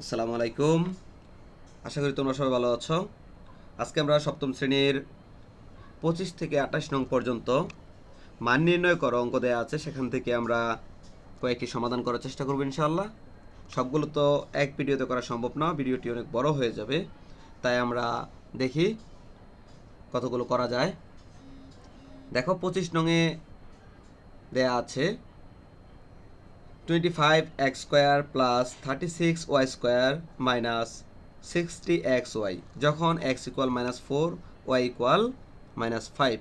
আসসালামু আলাইকুম। আশা করি তোমরা সবাই ভালো আছো। আজকে আমরা সপ্তম শ্রেণির পঁচিশ থেকে আঠাশ নং পর্যন্ত মান নির্ণয় করো অঙ্ক দেওয়া আছে। সেখান থেকে আমরা কয়েকটি সমাধান করার চেষ্টা করব ইনশাল্লাহ সবগুলো তো এক ভিডিওতে করা সম্ভব না, ভিডিওটি অনেক বড় হয়ে যাবে। তাই আমরা দেখি কতগুলো করা যায়। দেখো, পঁচিশ নংয়ে দেয়া আছে twenty five x square plus thirty six y square minus sixty x y যখন x equal minus four y equal minus five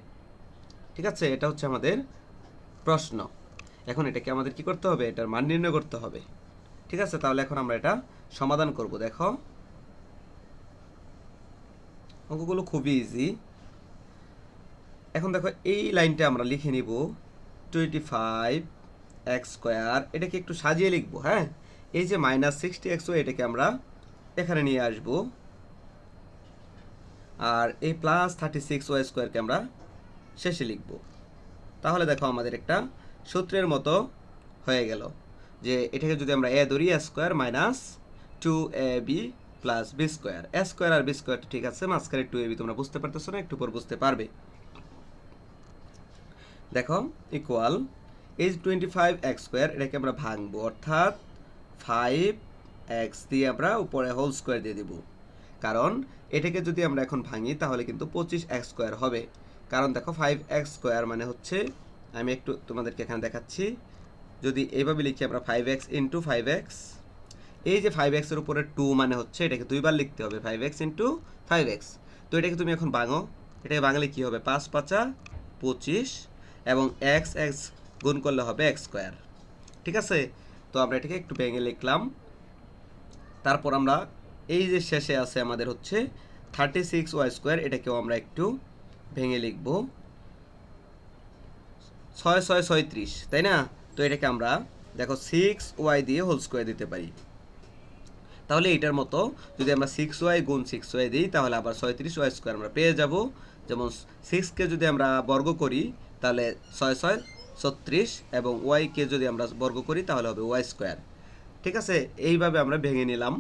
ঠিক আছে? এটা হচ্ছে আমাদের প্রশ্ন। এখন এটাকে আমাদের কি করতে হবে? এটার মান নির্ণয় করতে হবে। ঠিক আছে? তাহলে এখন আমরা এটা সমাধান করব। দেখো। অঙ্কগুলো খুবই ইজি এখন দেখো, এই লাইনটা আমরা লিখে নিব টোয়েন্টি ফাইভ এক্স স্কোয়ার এটাকে একটু সাজিয়ে লিখব হ্যাঁ? এই যে মাইনাস সিক্সটি এক্স এটাকে আমরা এখানে নিয়ে আসব। আর এই প্লাস থার্টি সিক্স ওয়াই স্কোয়ারকে আমরা শেষে লিখব। তাহলে দেখো আমাদের একটা সূত্রের মতো হয়ে গেল যে এটাকে যদি আমরা এ ধরি a square minus two a b plus b square a square R b square ঠিক আছে, মাঝখানে টু এ বি তোমরা বুঝতে পারতেছো না, একটু পর বুঝতে পারবে। দেখো ইকুয়াল এই টোয়েন্টি ফাইভ এক্স স্কোয়ার এটাকে আমরা ভাঙবো। অর্থাৎ ফাইভ এক্স দিয়ে আমরা উপরে হোল স্কোয়ার দিয়ে দিব। কারণ এটাকে যদি আমরা এখন ভাঙি, তাহলে কিন্তু পঁচিশ এক্স স্কোয়ার হবে। কারণ দেখো ফাইভ এক্স স্কোয়ার মানে হচ্ছে, আমি একটু তোমাদেরকে এখানে দেখাচ্ছি। যদি এইভাবে লিখি আমরা five x into five x এই যে ফাইভ এক্সের উপরে টু মানে হচ্ছে, এটাকে দুইবার লিখতে হবে five x into five x তো এটাকে তুমি এখন ভাঙো। এটাকে বাঙালি কী হবে? পাঁচ পাঁচা পঁচিশ এবং এক্স এক্স গুণ করলে হবে এক্স স্কোয়ার। ঠিক আছে? তো আমরা এটাকে একটু ভেঙে লিখলাম। তারপর আমরা এই যে শেষে আছে আমাদের হচ্ছে থার্টি সিক্স ওয়াই স্কোয়ার এটাকেও আমরা একটু ভেঙে লিখব। ছয় ছয়, ছয়ত্রিশ, তাই না? তো এটাকে আমরা দেখো সিক্স ওয়াই দিয়ে হোল স্কোয়ার দিতে পারি। তাহলে এইটার মতো যদি আমরা সিক্স ওয়াই গুণ সিক্স ওয়াই দিই, তাহলে আবার ছয়ত্রিশ ওয়াই স্কোয়ার আমরা পেয়ে যাব। যেমন সিক্সকে যদি আমরা বর্গ করি, তাহলে ছয় ছয় ছত্রিশ এবং ওয়াইকে যদি আমরা বর্গ করি, তাহলে হবে ওয়াই স্কোয়ার ঠিক আছে? এইভাবে আমরা ভেঙে নিলাম।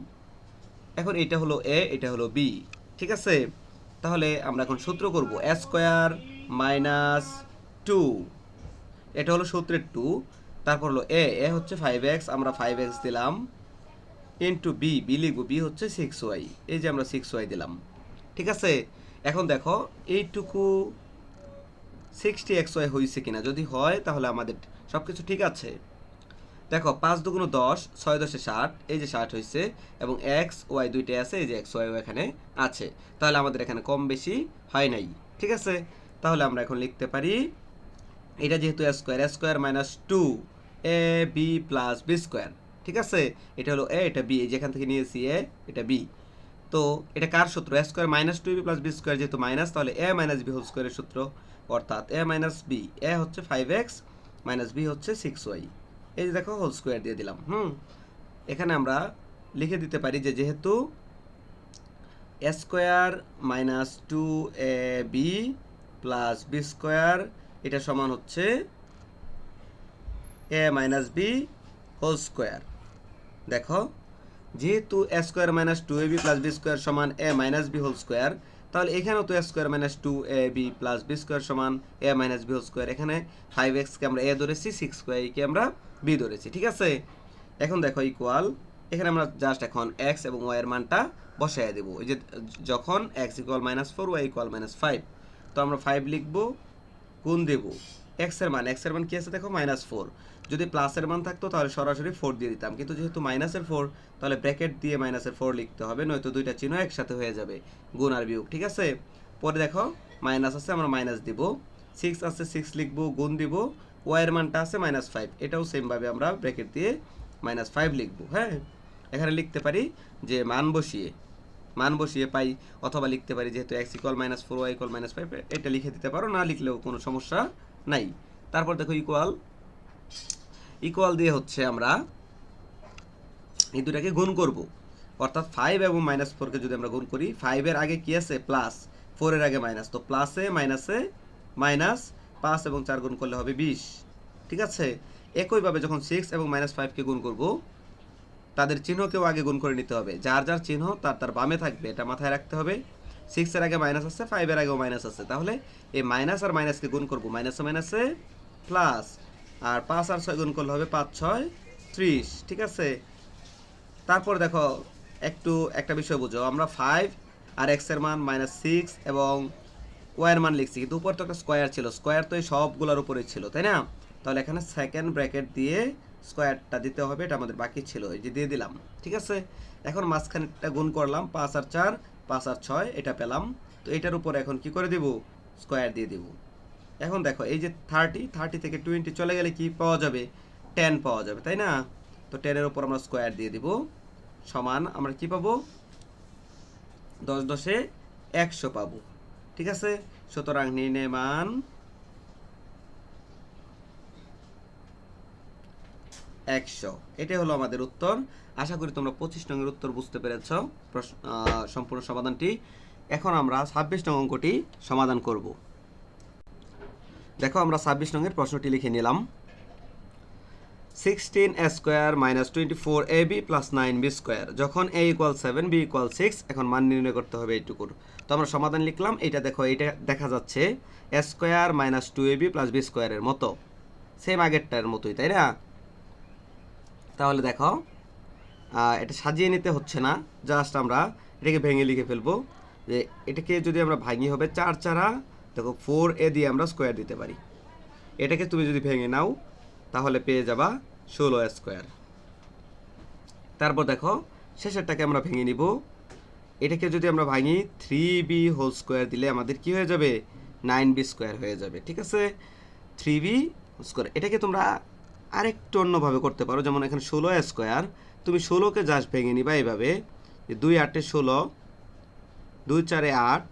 এখন এটা হলো এ এটা হলো বি ঠিক আছে? তাহলে আমরা এখন সূত্র করব। এ স্কোয়ার মাইনাস টু এটা হলো সূত্রের টু তারপর হলো এ এ হচ্ছে ফাইভ এক্স আমরা ফাইভ এক্স দিলাম। ইন্টু বি বি লিখব বি হচ্ছে সিক্স ওয়াই এই যে আমরা সিক্স ওয়াই দিলাম। ঠিক আছে? এখন দেখো, এইটুকু সিক্সটি এক্স ওয়াই হয়েছে কিনা, যদি হয়, তাহলে আমাদের সব কিছু ঠিক আছে। দেখো, পাঁচ দুগুণ দশ, ছয় দশে ষাট, এই যে ষাট হয়েছে এবং এক্স ওয়াই দুইটাই আছে, এই যে এক্স ওয়াই এখানে আছে। তাহলে আমাদের এখানে কম বেশি হয় নাই, ঠিক আছে? তাহলে আমরা এখন লিখতে পারি, এটা যেহেতু a square a square minus two a b plus b square ঠিক আছে? এটা হলো এ এটা বি যেখান থেকে নিয়েছি এ এটা বি তো এটা কার সূত্র? A square minus two b plus b square যেহেতু মাইনাস তাহলে এ মাইনাস বি হোল স্কোয়ারের সূত্র। অর্থাৎ এ মাইনাস বি এ হচ্ছে ফাইভ এক্স মাইনাস বি হচ্ছে সিক্স ওয়াই এই যে দেখো হোল স্কোয়ার দিয়ে দিলাম, হুম? এখানে আমরা লিখে দিতে পারি যে যেহেতু a square minus two a b plus b square এটা সমান হচ্ছে a minus b whole square দেখো, যেহেতু a square minus two a b plus b square সমান a minus b whole square তাহলে এখানেও তো square minus two a b plus b square সমান এ মাইনাস বি স্কোয়ার এখানে ফাইভ এক্সকে আমরা এ ধরেছি সিক্স স্কোয়ারকে আমরা বি ধরেছি, ঠিক আছে? এখন দেখো ইকুয়াল এখানে আমরা জাস্ট এখন এক্স এবং ওয়াই এর মানটা বসাই দেবো। ওই যে যখন x equal minus four y equal minus five তো আমরা ফাইভ লিখব, গুণ দেবো। এক্সের মান এক্সের মান কি আছে দেখো? মাইনাস ফোর যদি প্লাসের মান থাকতো, তাহলে সরাসরি ফোর দিয়ে দিতাম। কিন্তু যেহেতু মাইনাসের ফোর তাহলে ব্র্যাকেট দিয়ে মাইনাসের ফোর লিখতে হবে, নয়তো দুইটা চিহ্ন একসাথে হয়ে যাবে। গুণ আর বিয়োগ, ঠিক আছে? পরে দেখো মাইনাস আছে, আমরা মাইনাস দিব। সিক্স আছে সিক্স লিখব, গুণ দিব। ওয়াইয়ের মানটা আছে মাইনাস ফাইভ এটাও সেমভাবে আমরা ব্র্যাকেট দিয়ে মাইনাস ফাইভ লিখব হ্যাঁ? এখানে লিখতে পারি যে মান বসিয়ে মান বসিয়ে পাই, অথবা লিখতে পারি যেহেতু x equal minus four y equal minus five এটা লিখে দিতে পারো, না লিখলেও কোনো সমস্যা নাই। তারপর দেখো ইকুয়াল ইকুয়াল দিয়ে হচ্ছে আমরা এই দুটাকে গুণ করব। অর্থাৎ ফাইভ এবং মাইনাস ফোরকে যদি আমরা গুণ করি ফাইভের আগে কি আছে? প্লাস ফোরের আগে মাইনাস তো প্লাসে মাইনাসে মাইনাস পাঁচ এবং চার গুণ করলে হবে বিশ। ঠিক আছে? একইভাবে যখন সিক্স এবং মাইনাস ফাইভকে গুণ করব, তাদের চিহ্নকেও আগে গুণ করে নিতে হবে। যার যার চিহ্ন তার তার বামে থাকবে, এটা মাথায় রাখতে হবে। সিক্সের আগে মাইনাস আছে ফাইভের আগেও মাইনাস আছে। তাহলে এই মাইনাস আর মাইনাসকে গুণ করব। মাইনাসে মাইনাসে প্লাস আর পাঁচ আর ছয় গুণ করলে হবে পাঁচ, ছয়, ত্রিশ। ঠিক আছে? তারপর দেখো, একটু একটা বিষয় বুঝো। আমরা ফাইভ আর এক্সের মান মাইনাস সিক্স এবং ওয়াইয়ের মান লিখছি। কিন্তু উপর তো একটা স্কোয়ার ছিল। স্কোয়ার তো এই সবগুলোর উপরে ছিল, তাই না? তাহলে এখানে সেকেন্ড ব্র্যাকেট দিয়ে স্কোয়ারটা দিতে হবে। এটা আমাদের বাকি ছিল। এই যে দিয়ে দিলাম। ঠিক আছে? এখন মাঝখানেরটা গুণ করলাম। পাঁচ আর চার পাঁচ আর ছয়, এটা পেলাম। তো এটার উপর এখন কি করে দিব? স্কোয়ার দিয়ে দিব। এখন দেখো, এই যে থার্টি থার্টি থেকে টোয়েন্টি চলে গেলে কি পাওয়া যাবে? টেন পাওয়া যাবে, তাই না? তো টেনের উপর আমরা স্কোয়ার দিয়ে দিব। সমান আমরা কি পাবো? দশ দশে একশো পাবো। ঠিক আছে? সুতরাং নির্ণয় মান একশো। এটাই হলো আমাদের উত্তর। আশা করি তোমরা পঁচিশ নঙের উত্তর বুঝতে পেরেছ। সম্পূর্ণ সমাধানটি। এখন আমরা ছাব্বিশ নং অঙ্কটি সমাধান করব। দেখো আমরা ছাব্বিশ নঙের প্রশ্নটি লিখে নিলাম। Sixteen a square minus twenty four a b plus nine b square যখন a equal seven b equal six এখন মান নির্ণয় করতে হবে এইটুকুর। তো আমরা সমাধান লিখলাম এটা দেখো এটা দেখা যাচ্ছে। A square minus two a b plus b স্কোয়ারের মতো। সেম আগেরটার মতোই, তাই না? তাহলে দেখো এটা সাজিয়ে নিতে হচ্ছে না। জাস্ট আমরা এটাকে ভেঙে লিখে ফেলব। যে এটাকে যদি আমরা ভাঙি হবে চার চারা, দেখো ফোর এ দিয়ে আমরা স্কোয়ার দিতে পারি। এটাকে তুমি যদি ভেঙে নাও, তাহলে পেয়ে যাবা ষোলো স্কোয়ার তারপর দেখো, শেষেরটাকে আমরা ভেঙে নিব। এটাকে যদি আমরা ভাঙি থ্রি বি হোল স্কোয়ার দিলে আমাদের কি হয়ে যাবে? নাইন বি স্কোয়ার হয়ে যাবে, ঠিক আছে? থ্রি বি স্কোয়ার এটাকে তোমরা আরেকটু অন্যভাবে করতে পারো, যেমন এখানে ষোলো স্কোয়ার তুমি ষোলোকে জাস্ট ভেঙে নিবা এইভাবে। দুই আটে ষোলো, দুই চারে আট,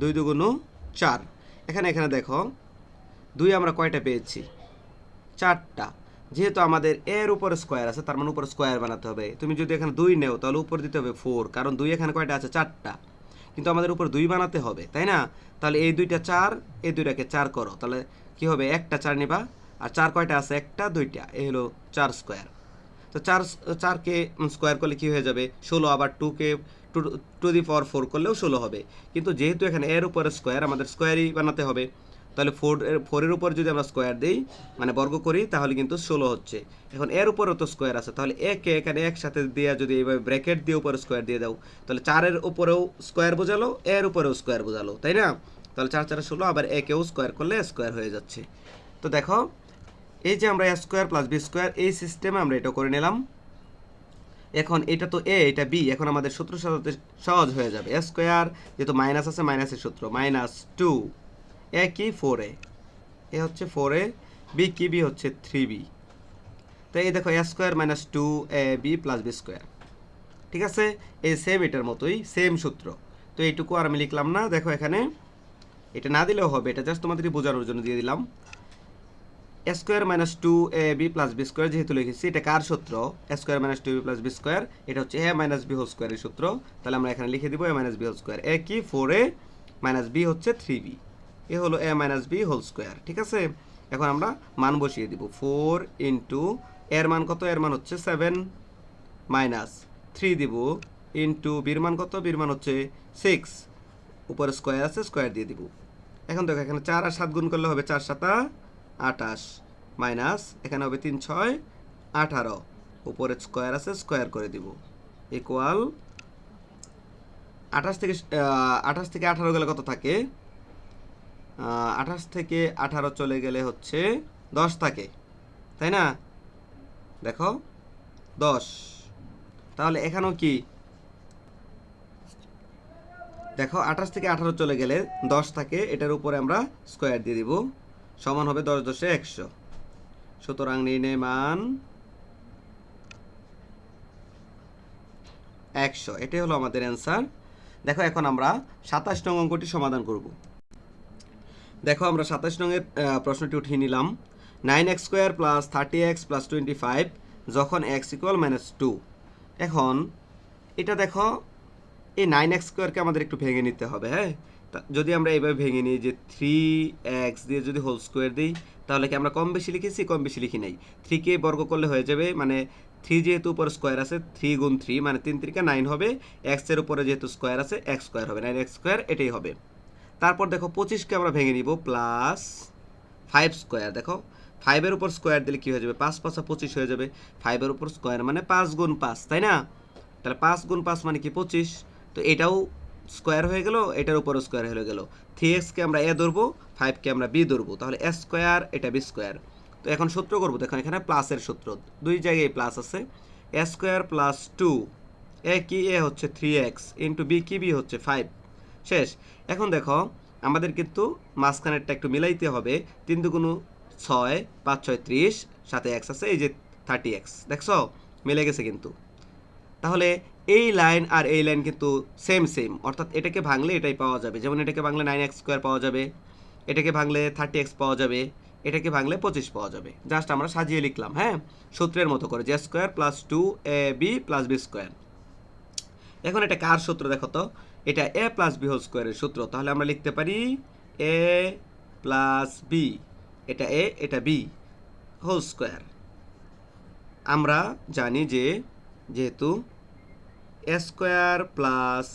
দুই দুগুণ চার। এখানে এখানে দেখো, দুই আমরা কয়টা পেয়েছি? চারটা। যেহেতু আমাদের এর উপরে স্কোয়ার আছে, তার মানে উপরে স্কোয়ার বানাতে হবে। তুমি যদি এখানে দুই নেও, তাহলে উপর দিতে হবে ফোর কারণ দুই এখানে কয়টা আছে? চারটা। কিন্তু আমাদের উপর দুই বানাতে হবে, তাই না? তাহলে এই দুইটা চার, এই দুইটাকে চার করো। তাহলে কি হবে? একটা চার নিবা, আর চার কয়টা আছে? একটা, দুইটা। এই হলো চার স্কোয়ার তো চার, চারকে স্কোয়ার করলে কী হয়ে যাবে? ষোলো, আবার টুকে two to the power four করলেও ষোলো হবে। কিন্তু যেহেতু এখানে এর উপরে স্কোয়ার আমাদের স্কোয়ারই বানাতে হবে। তাহলে ফোর ফোরের উপর যদি আমরা স্কোয়ার দিই মানে বর্গ করি, তাহলে কিন্তু ষোলো হচ্ছে। এখন এর উপরেও তো স্কোয়ার আছে। তাহলে একে এখানে একসাথে দিয়ে যদি এইভাবে ব্র্যাকেট দিয়ে উপরে স্কোয়ার দিয়ে দাও, তাহলে চারের উপরেও স্কোয়ার বোঝালো, এর উপরেও স্কোয়ার বোঝালো, তাই না? তাহলে চার, চারে ষোলো, আবার একেও স্কোয়ার করলে স্কোয়ার হয়ে যাচ্ছে। তো দেখো এই যে আমরা স্কোয়ার প্লাস বি স্কোয়ার, এই সিস্টেমে আমরা এটা করে নিলাম। এখন এটা তো এ এটা বি এখন আমাদের সূত্র সাজাতে সহজ হয়ে যাবে। এ স্কোয়ার, যেহেতু মাইনাস আছে মাইনাসের সূত্র। মাইনাস টু এ কি? ফোর এ এ হচ্ছে ফোর এ বি কি? বি হচ্ছে থ্রি বি তো এই দেখো a square minus two a b plus b square. ঠিক আছে? এই সেম এটার মতোই সেম সূত্র। তো এইটুকু আর আমি লিখলাম না। দেখো এখানে, এটা না দিলেও হবে। এটা জাস্ট তোমাদেরকে বোঝানোর জন্য দিয়ে দিলাম। Square minus two a b plus b square যেহেতু লিখেছি, এটা কার সূত্র? Square minus two b plus b square এটা হচ্ছে এ মাইনাস বি হোল স্কোয়ারের সূত্র। তাহলে আমরা এখানে লিখে দিব a minus b whole square a কি? ফোর এ মাইনাস বি হচ্ছে থ্রি বি এ হলো a minus b whole square ঠিক আছে? এখন আমরা মান বসিয়ে দিব। ফোর ইন্টু এর মান কত? এর মান হচ্ছে সেভেন মাইনাস থ্রি দিব। ইন্টু বির মান কত? বির মান হচ্ছে সিক্স উপরে স্কোয়ার আছে স্কোয়ার দিয়ে দিব। এখন দেখো, এখানে চার আর সাত গুণ করলে হবে চার সাতা আটাশ মাইনাস, এখানে হবে তিন, ছয়, আঠারো। উপরে স্কোয়ার আছে, স্কোয়ার করে দিব। ইকুয়াল আঠাশ থেকে আঠাশ থেকে আঠারো গেলে কত থাকে? আঠাশ থেকে আঠারো চলে গেলে হচ্ছে দশ থাকে। তাই না? দেখো, দশ। তাহলে এখানেও কি? দেখো, আঠাশ থেকে আঠারো চলে গেলে দশ থাকে, এটার উপরে আমরা স্কোয়ার দিয়ে দিব। সমান হবে দশ দশে একশো। সুতরাং নির্ণয় মান একশো। এটাই হলো আমাদের অ্যান্সার দেখো এখন আমরা সাতাশ নং অঙ্কটি সমাধান করব। দেখো আমরা সাতাশ নংয়ের প্রশ্নটি উঠিয়ে নিলাম। Nine x square plus thirty x plus twenty five যখন এক্স ইকুয়াল মাইনাস টু। এখন এটা দেখো, এই নাইন এক্স স্কোয়ারকে আমাদের একটু ভেঙে নিতে হবে হ্যাঁ? যদি আমরা এইভাবে ভেঙে নিই যে থ্রি এক্স দিয়ে যদি হোল স্কোয়ার দিই, তাহলে কি আমরা কম বেশি লিখেছি? কম বেশি লিখি নাই। থ্রিকে বর্গ করলে হয়ে যাবে মানে থ্রি যেহেতু উপরে স্কোয়ার আছে থ্রি গুণ থ্রি মানে তিন তিরিকা নাইন হবে এক্সের উপরে যেহেতু স্কোয়ার আছে এক্স স্কোয়ার হবে নাইন এক্স স্কোয়ার এটাই হবে। তারপর দেখো পঁচিশকে আমরা ভেঙে নিব প্লাস ফাইভ স্কোয়ার দেখো। ফাইভের উপর স্কোয়ার দিলে কী হয়ে যাবে? পাঁচ পাঁচা পঁচিশ হয়ে যাবে। ফাইভের উপর স্কোয়ার মানে পাঁচ গুণ পাঁচ, তাই না? তাহলে পাঁচ গুণ পাঁচ মানে কি পঁচিশ? তো এটাও স্কোয়ার হয়ে গেল, এটার উপরও স্কোয়ার হয়ে গেল। থ্রি এক্সকে আমরা এ ধরবো ফাইভকে আমরা বি ধরবো, তাহলে এ স্কোয়ার, এটা বি স্কোয়ার। তো এখন সূত্র করব, দেখুন এখানে প্লাসের সূত্র, দুই জায়গায় প্লাস আছে। A square plus two a কি? এ হচ্ছে থ্রি এক্স ইন্টু বি কি? বি হচ্ছে ফাইভ শেষ। এখন দেখো, আমাদের কিন্তু মাঝখানেরটা একটু মিলাইতে হবে, তিন দুগুণ ছয়, পাঁচ ছয় ত্রিশ, সাথে এক্স আছে, এই যে থার্টি এক্স দেখছ? মিলে গেছে কিন্তু। তাহলে এই লাইন আর এই লাইন কিন্তু সেম সেম অর্থাৎ এটাকে ভাঙলে এটাই পাওয়া যাবে। যেমন এটাকে ভাঙলে নাইন এক্স স্কোয়ার পাওয়া যাবে, এটাকে ভাঙলে থার্টি এক্স পাওয়া যাবে, এটাকে ভাঙলে পঁচিশ পাওয়া যাবে। জাস্ট আমরা সাজিয়ে লিখলাম হ্যাঁ? সূত্রের মতো করে J square plus two a b plus b square এখন এটা কার সূত্র দেখো তো? এটা এ প্লাস বি হোল স্কোয়ারের সূত্র। তাহলে আমরা লিখতে পারি এ প্লাস বি এটা এ এটা বি হোল স্কোয়ার আমরা জানি যে যেহেতু square plus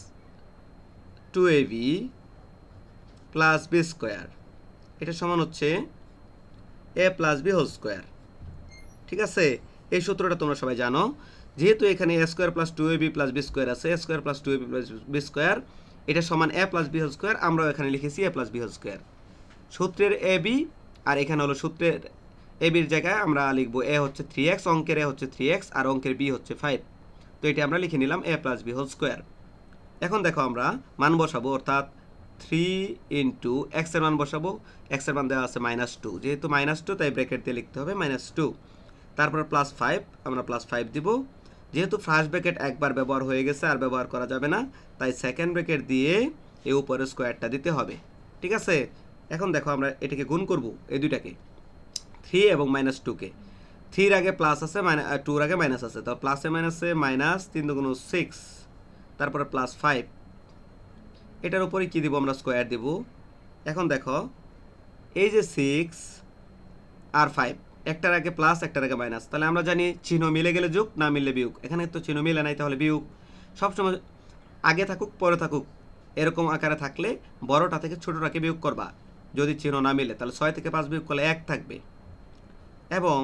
two a b plus b square. এটা সমান হচ্ছে a plus b whole square. ঠিক আছে? এই সূত্রটা তোমরা সবাই জানো। যেহেতু এখানে a square plus two a b plus b square আছে, a square plus two a b plus b square, এটা সমান a plus b whole square, আমরাও এখানে লিখেছি a plus b whole square. সূত্রের এ বি, আর এখানে হলো সূত্রের এ বির জায়গায় আমরা লিখব এ হচ্ছে থ্রি এক্স অঙ্কের এ হচ্ছে থ্রি এক্স আর অঙ্কের বি হচ্ছে ফাইভ তো এটা আমরা লিখে নিলাম a plus b whole square এখন দেখো আমরা মান বসাবো, অর্থাৎ থ্রি ইন্টু এক্সের মান বসাবো। এক্সের মান দেওয়া আছে মাইনাস টু যেহেতু মাইনাস টু তাই ব্র্যাকেট দিয়ে লিখতে হবে মাইনাস টু তারপর প্লাস ফাইভ আমরা প্লাস ফাইভ দিব। যেহেতু ফার্স্ট ব্র্যাকেট একবার ব্যবহার হয়ে গেছে, আর ব্যবহার করা যাবে না, তাই সেকেন্ড ব্র্যাকেট দিয়ে এই উপরে স্কোয়ারটা দিতে হবে। ঠিক আছে? এখন দেখো আমরা এটাকে গুণ করব, এই দুইটাকে। থ্রি এবং মাইনাস টুকে থ্রির আগে প্লাস আছে মাইনাস টুর আগে মাইনাস আছে। তো প্লাসে মাইনাসে মাইনাস তিন দুগুণ সিক্স তারপরে প্লাস ফাইভ এটার উপরে কী দিব আমরা স্কোয়ার দিব? এখন দেখো, এই যে সিক্স আর ফাইভ একটার আগে প্লাস একটার আগে মাইনাস তাহলে আমরা জানি চিহ্ন মিলে গেলে যোগ, না মিললে বিয়োগ। এখানে তো চিহ্ন মিলে নাই, তাহলে বিয়োগ। সবসময় আগে থাকুক, পরে থাকুক, এরকম আকারে থাকলে বড়টা থেকে ছোটোটাকে বিয়োগ করবা। যদি চিহ্ন না মিলে, তাহলে ছয় থেকে পাঁচ বিয়োগ করলে এক থাকবে। এবং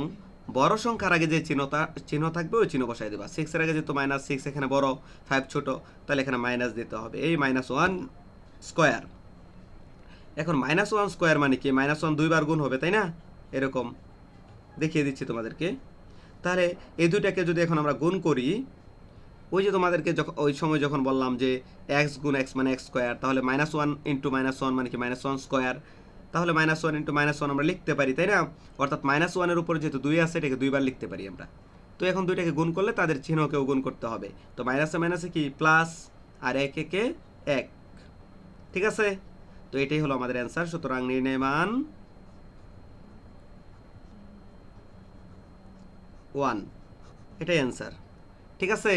বড় সংখ্যার আগে যে চিহ্নটা চিহ্ন থাকবে, ওই চিহ্ন বসাই দেবা। সিক্সের আগে যেহেতু মাইনাস সিক্স এখানে বড় ফাইভ ছোট, তাহলে এখানে মাইনাস দিতে হবে। এই মাইনাস ওয়ান স্কোয়ার এখন মাইনাস ওয়ান স্কোয়ার মানে কি? মাইনাস ওয়ান দুইবার গুণ হবে, তাই না? এরকম দেখিয়ে দিচ্ছি তোমাদেরকে। তাহলে এই দুইটাকে যদি এখন আমরা গুণ করি, ওই যে তোমাদেরকে যখন ওই সময় যখন বললাম যে এক্স গুণ এক্স মানে এক্স স্কোয়ার তাহলে minus one into minus one মানে কি? মাইনাস ওয়ান স্কোয়ার তাহলে minus one into minus one আমরা লিখতে পারি, তাই না? অর্থাৎ মাইনাস ওয়ানের উপরে যেহেতু দুই আছে, এটাকে দুইবার লিখতে পারি আমরা। তো এখন দুইটাকে গুণ করলে তাদের চিহ্নকেও গুণ করতে হবে। তো মাইনাসে মাইনাসে কি? প্লাস আর এক একে এক। ঠিক আছে? তো এটাই হলো আমাদের অ্যান্সার সুতরাং নির্ণয় মান ওয়ান এটাই অ্যান্সার ঠিক আছে?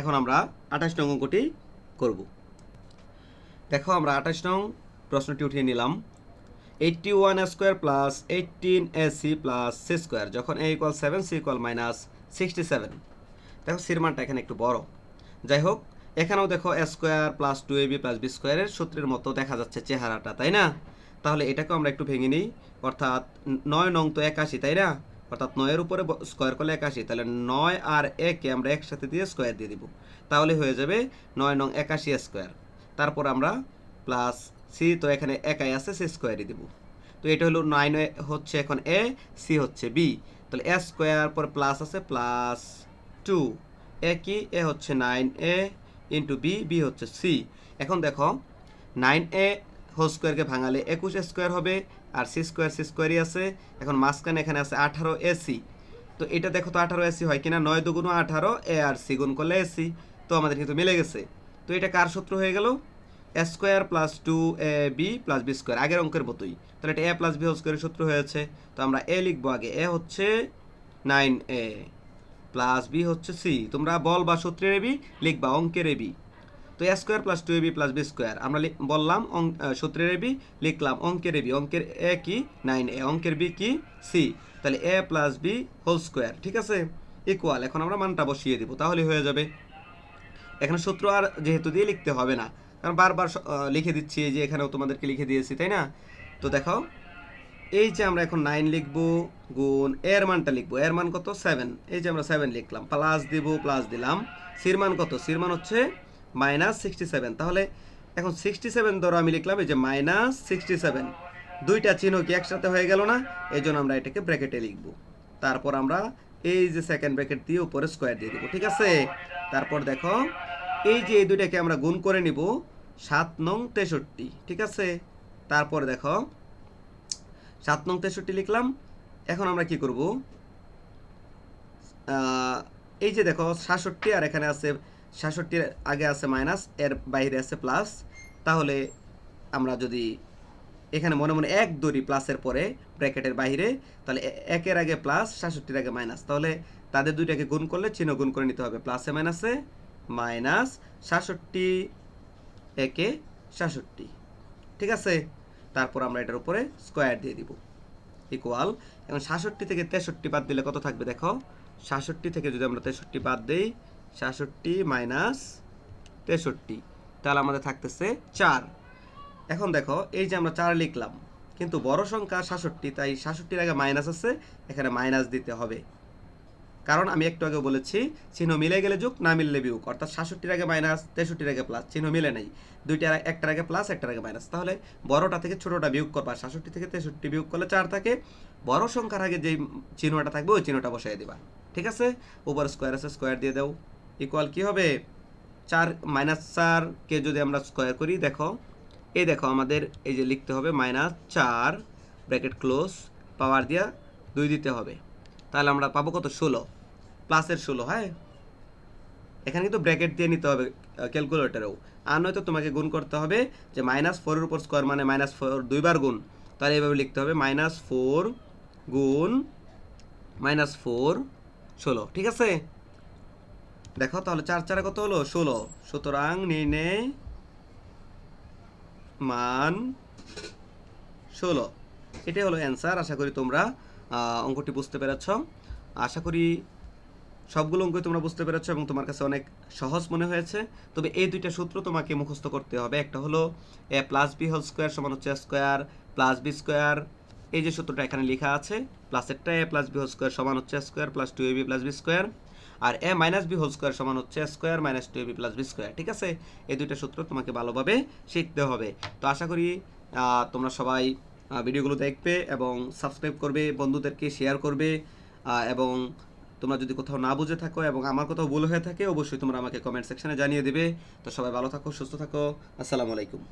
এখন আমরা আঠাশ নং অঙ্কটি করব। দেখো আমরা আঠাশ নং প্রশ্নটি উঠিয়ে নিলাম। Eighty one square plus eighteen a c plus c square যখন a equal seven c equal minus sixty seven দেখো সির মানটা এখানে একটু বড়। যাই হোক, এখানেও দেখো a square plus two a b plus b স্কোয়ারের সূত্রের মতো দেখা যাচ্ছে চেহারাটা, তাই না? তাহলে এটাকেও আমরা একটু ভেঙে নিই। অর্থাৎ নয় নং তো একাশি, তাই না? অর্থাৎ নয়ের উপরে স্কোয়ার করলে একাশি, তাহলে নয় আর একে আমরা একসাথে দিয়ে স্কোয়ার দিয়ে দিব। তাহলে হয়ে যাবে নয় নং একাশি স্কোয়ার তারপর আমরা প্লাস সি তো এখানে একাই আছে, সি স্কোয়ারই দিব। তো এটা হলো নাইন হচ্ছে এখন এ সি হচ্ছে বি তাহলে এ স্কোয়ার পর প্লাস আছে প্লাস টু এ কি? এ হচ্ছে nine a into b b হচ্ছে সি এখন দেখো নাইন এ হোল স্কোয়ারকে ভাঙালে একুশ স্কোয়ার হবে, আর সি স্কোয়ার সি স্কোয়ারই আছে। এখন মাঝখানে এখানে আছে আঠারো এসি তো এটা দেখো তো আঠারো এসি হয় কিনা? নয় দুগুণ আঠারো এ আর সি গুণ করলে এসি তো আমাদের কিন্তু মিলে গেছে। তো এটা কার সূত্র হয়ে গেল? Square plus two a b plus b square আগের অঙ্কের মতোই। তাহলে এটা এ প্লাস বি স্কোয়ারের সূত্র হয়েছে। তো আমরা এ লিখব আগে। এ হচ্ছে নাইন এ প্লাস বি হচ্ছে সি তোমরা বল বা সূত্রের এবি লিখবা, অঙ্কের এবি তো a square plus two a b plus b square আমরা বললাম সূত্রের এবি লিখলাম অঙ্কের এবি অঙ্কের এ কি? নাইন এ অঙ্কের বি কি? সি তাহলে A plus B whole square ঠিক আছে? ইকুয়াল এখন আমরা মানটা বসিয়ে দিব, তাহলে হয়ে যাবে। এখানে সূত্র আর যেহেতু দিয়ে লিখতে হবে না কারণ বারবার লিখে দিচ্ছি যে এখানেও তোমাদেরকে লিখে দিয়েছি, তাই না? তো দেখো, এই যে আমরা এখন নাইন লিখব, গুণ এর মানটা লিখব। এর মান কত? সেভেন এই যে আমরা সেভেন লিখলাম। প্লাস দিব প্লাস দিলাম। সির মান কত? সির মান হচ্ছে মাইনাস সিক্সটি সেভেন তাহলে এখন সিক্সটি সেভেন ধরো আমি লিখলাম, এই যে মাইনাস সিক্সটি সেভেন দুইটা চিহ্ন কি একসাথে হয়ে গেল না? এই জন্য আমরা এটাকে ব্র্যাকেটে লিখব। তারপর আমরা এই যে সেকেন্ড ব্র্যাকেট দিয়ে উপরে স্কোয়ার দিয়ে দেবো, ঠিক আছে? তারপর দেখো এই যে এই দুইটাকে আমরা গুণ করে নিব, সাত নং তেষট্টি, ঠিক আছে? তারপর দেখো, সাত নং তেষট্টি লিখলাম, এখন আমরা কি করব? এই যে দেখো, সাতষট্টি, আর এখানে আছে সাতষট্টির আগে আছে মাইনাস, এর বাইরে আছে প্লাস। তাহলে আমরা যদি এখানে মনে মনে এক দড়ি প্লাসের পরে, ব্র্যাকেটের বাইরে, তাহলে একের আগে প্লাস, সাতষট্টির আগে মাইনাস। তাহলে তাদের দুইটাকে গুণ করলে চিহ্ন গুণ করে নিতে হবে, প্লাসে মাইনাসে। মাইনাস সাতষট্টি একে সাতষট্টি। ঠিক আছে? তারপর আমরা এটার উপরে স্কোয়ার দিয়ে দিব। ইকুয়াল এখন সাতষট্টি থেকে তেষট্টি বাদ দিলে কত থাকবে দেখো? সাতষট্টি থেকে যদি আমরা তেষট্টি বাদ দিই, সাতষট্টি মাইনাস তেষট্টি, তাহলে আমাদের থাকতেছে চার। এখন দেখো, এই যে আমরা চার লিখলাম, কিন্তু বড় সংখ্যা সাতষট্টি, তাই সাতষট্টির আগে মাইনাস আছে, এখানে মাইনাস দিতে হবে। কারণ আমি একটু আগে বলেছি, চিহ্ন মিলে গেলে যোগ, না মিললে বিয়োগ। অর্থাৎ সাতষট্টির আগে মাইনাস তেষট্টির আগে প্লাস চিহ্ন মিলে নেই। দুইটার একটার আগে প্লাস একটার আগে মাইনাস তাহলে বড়টা থেকে ছোটোটা বিয়োগ করবা। সাতষট্টি থেকে তেষট্টি বিয়োগ করলে চার থাকে। বড় সংখ্যার আগে যেই চিহ্নটা থাকবে, ওই চিহ্নটা বসাই দিবা। ঠিক আছে? উপর স্কোয়ার আছে স্কোয়ার দিয়ে দাও। ইকুয়াল কি হবে? চার মাইনাস চারকে যদি আমরা স্কোয়ার করি, দেখো, এই দেখো আমাদের এই যে লিখতে হবে মাইনাস চার ব্র্যাকেট ক্লোজ পাওয়ার দিয়া দুই দিতে হবে। তাহলে আমরা পাবো কত? ষোলো। প্লাসের ষোলো হ্যাঁ? এখানে কিন্তু ব্র্যাকেট দিয়ে নিতে হবে ক্যালকুলেটরেও। আর নয়তো তোমাকে গুণ করতে হবে যে মাইনাস ফোরের উপর স্কোয়ার মানে মাইনাস ফোর দুইবার গুণ। তাহলে এইভাবে লিখতে হবে মাইনাস ফোর গুণ মাইনাস ফোর ষোলো, ঠিক আছে? দেখো, তাহলে চার চারে কত হলো? ষোলো। সুতরাং নির্ণয় মান ষোলো। এটাই হলো অ্যান্সার আশা করি তোমরা অঙ্কটি বুঝতে পেরেছ। আশা করি সবগুলো অঙ্কই তোমরা বুঝতে পেরেছ এবং তোমার কাছে অনেক সহজ মনে হয়েছে। তবে এই দুইটা সূত্র তোমাকে মুখস্থ করতে হবে। একটা হলো a plus b whole square সমান হচ্ছে স্কোয়ার প্লাস বি স্কোয়ার এই যে সূত্রটা এখানে লেখা আছে প্লাসেরটা a plus b whole square সমান হচ্ছে square plus two a b plus b square R a minus b whole square সমান হচ্ছে square minus two a b plus b square ঠিক আছে? এই দুইটা সূত্র তোমাকে ভালোভাবে শিখতে হবে। তো আশা করি তোমরা সবাই ভিডিওগুলো দেখবে এবং সাবস্ক্রাইব করবে, বন্ধুদেরকে শেয়ার করবে এবং তোমরা যদি কোথাও না বুঝে থাকো এবং আমার কোথাও ভুল হয়ে থাকে, অবশ্যই তোমরা আমাকে কমেন্ট সেকশনে জানিয়ে দেবে। তো সবাই ভালো থাকো, সুস্থ থাকো। আসসালামু আলাইকুম।